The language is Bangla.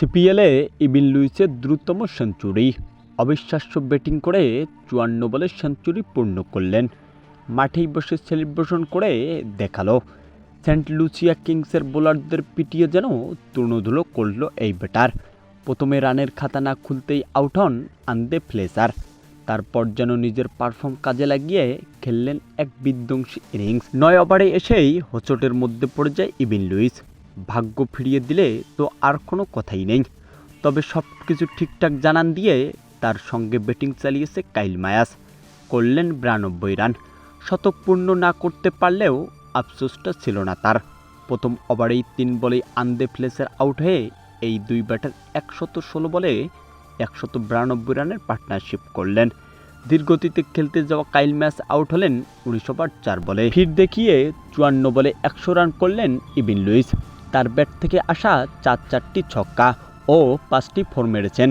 সিপিএলে ইবিন লুইসের দ্রুততম সেঞ্চুরি। অবিশ্বাস্য ব্যাটিং করে চুয়ান্ন বলে সেঞ্চুরি পূর্ণ করলেন। মাঠেই বসে সেলিব্রেশন করে দেখাল। সেন্ট লুসিয়া কিংসের বোলারদের পিটিয়ে যেন তৃণধুলো করল এই ব্যাটার। প্রথমে রানের খাতা না খুলতেই আউট হন আন্দে ফ্লেসার তারপর যেন নিজের পারফর্ম কাজে লাগিয়ে খেললেন এক বিধ্বংসী ইনিংস। নয় ওভারে এসেই হোচটের মধ্যে পড়ে যায় ইবিন লুইস। ভাগ্য ফিরিয়ে দিলে তো আর কোনো কথাই নেই। তবে সব কিছু ঠিকঠাক জানান দিয়ে তার সঙ্গে ব্যাটিং চালিয়েছে কাইল মায়াস। করলেন বিরানব্বই রান। শতক পূর্ণ না করতে পারলেও আফসোসটা ছিল না তার। প্রথম ওভারেই তিন বলেই আন্দে ফ্লেসের আউট হয়ে এই দুই ব্যাটার একশত ষোলো বলে একশত বিরানব্বই রানের পার্টনারশিপ করলেন। ধীরগতিতে খেলতে যাওয়া কাইল ম্যাচ আউট হলেন উনিশ ওভার চার বলে। ফির দেখিয়ে চুয়ান্ন বলে একশো রান করলেন ইবিন লুইস। তার ব্যাট থেকে আসা চার চারটি ছক্কা ও পাঁচটি ফোর মেরেছেন।